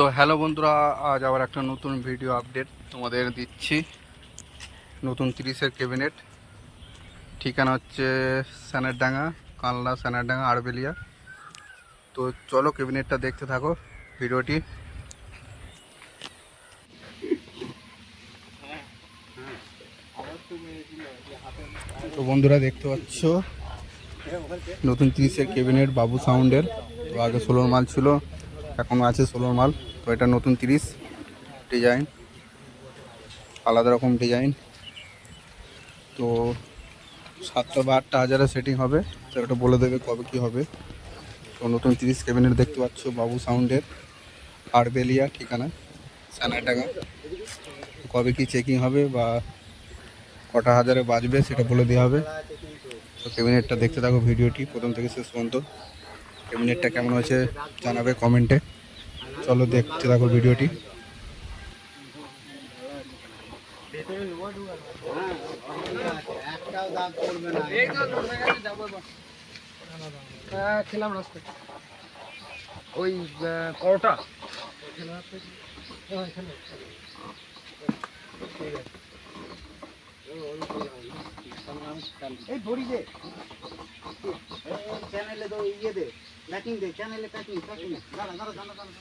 তো হ্যালো বন্ধুরা, আজ আবার একটা নতুন ভিডিও আপডেট তোমাদের দিচ্ছি। নতুন তিরিশের ক্যাবিনেট ঠিকানা হচ্ছে স্যানারডাঙ্গা কানলা স্যানারডাঙ্গা আরবেলিয়া তো চলো ক্যাবিনেটটা দেখতে থাকো ভিডিওটি তো বন্ধুরা দেখতে পাচ্ছ, নতুন তিরিশের ক্যাবিনেট বাবু সাউন্ডের তো আগে ষোলোর মাল ছিল, এখন আছে ষোলোর মাল। তো এটা নতুন তিরিশ ডিজাইন, আলাদা রকম ডিজাইন। তো সাতটা বা আটটা হাজারে সেটিং হবে, তো এটা বলে দেবে কবে কি হবে। তো নতুন তিরিশ ক্যাবিনেট দেখতে পাচ্ছ, বাবু সাউন্ডের আরবেলিয়া ঠিকানা সানাটাকা কবে কি চেকিং হবে বা কটা হাজারে বাজবে সেটা বলে দেওয়া হবে। তো ক্যাবিনেটটা দেখতে থাকো ভিডিওটি, প্রথম থেকে শেষ পর্যন্ত। ক্যাবিনেটটা কেমন হয়েছে জানাবে কমেন্টে চলো দেখতে থাকো ভিডিওটি। খেলাম রাস্তা ওই পরোটা। এই ধরি দে। চ্যানেলে তো ইয়ে দে। প্যাকিং দে চ্যানেলে প্যাকিং প্যাকিং দাঁড়া দাঁড়া দাঁড়া দাঁড়া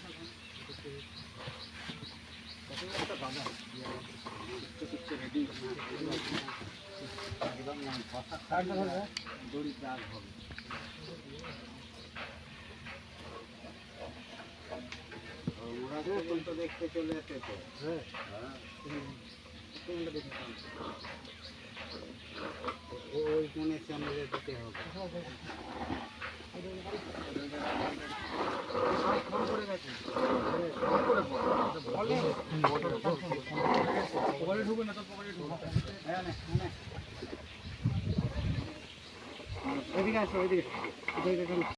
ওরা তো দেখতে চলে তো হ্যাঁ। ওই কোনে চ্যানেলে দিতে হবে। এদিকে আসো এদিকে। এদিকে